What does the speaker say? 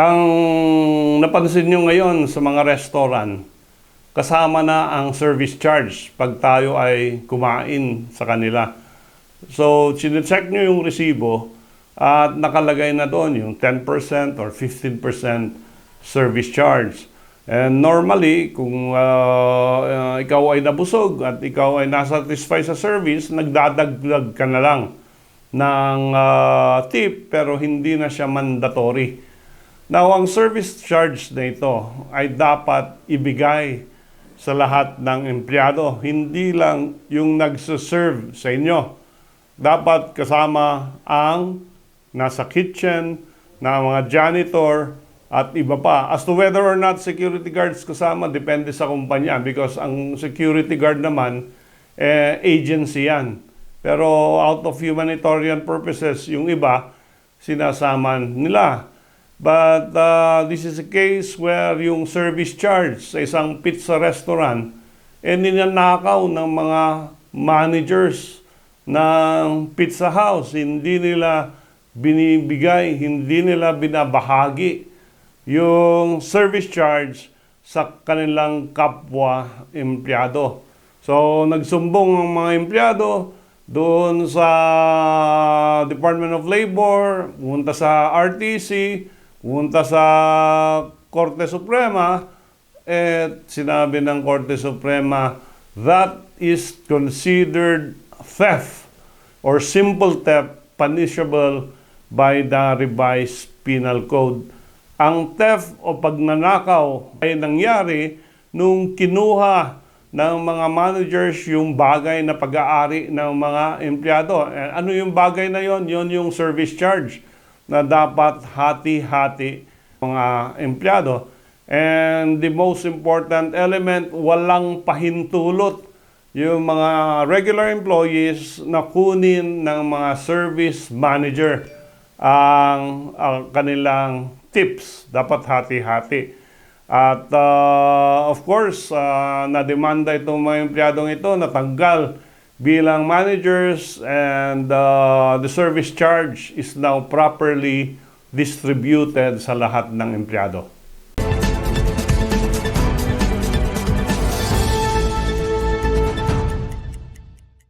Ang napansin nyo ngayon sa mga restaurant, kasama na ang service charge pag tayo ay kumain sa kanila. So, sinecheck nyo yung resibo at nakalagay na doon yung 10% or 15% service charge. And normally, kung ah, ah, ikaw ay nabusog at ikaw ay nasatisfy sa service, nagdadagdag ka na lang ng ah, tip pero hindi na siya mandatory. Now, ang service charge na ito ay dapat ibigay sa lahat ng empleyado, hindi lang yung nagsaserve sa inyo. Dapat kasama ang nasa kitchen, na mga janitor, at iba pa. As to whether or not security guards kasama, depende sa kumpanya because ang security guard naman, eh, agency yan. Pero out of humanitarian purposes, yung iba, sinasama nila. But uh, this is a case where yung service charge sa isang pizza restaurant, eh ninanakaw ng mga managers ng pizza house. Hindi nila binibigay, hindi nila binabahagi yung service charge sa kanilang kapwa empleyado. So, nagsumbong ang mga empleyado doon sa Department of Labor, pumunta sa RTC, pumunta sa Korte Suprema, at sinabi ng Korte Suprema, that is considered theft or simple theft punishable by the revised penal code. Ang theft o pagnanakaw ay nangyari nung kinuha ng mga managers yung bagay na pag-aari ng mga empleyado. Eh, Ano yung bagay na yon? Yon yung service charge na dapat hati-hati mga empleyado. And the most important element, walang pahintulot yung mga regular employees na kunin ng mga service manager ang, ang kanilang tips. Dapat hati-hati. At uh, of course, uh, na-demanda itong mga empleyadong ito natanggal bilang managers and uh, the service charge is now properly distributed sa lahat ng empleyado.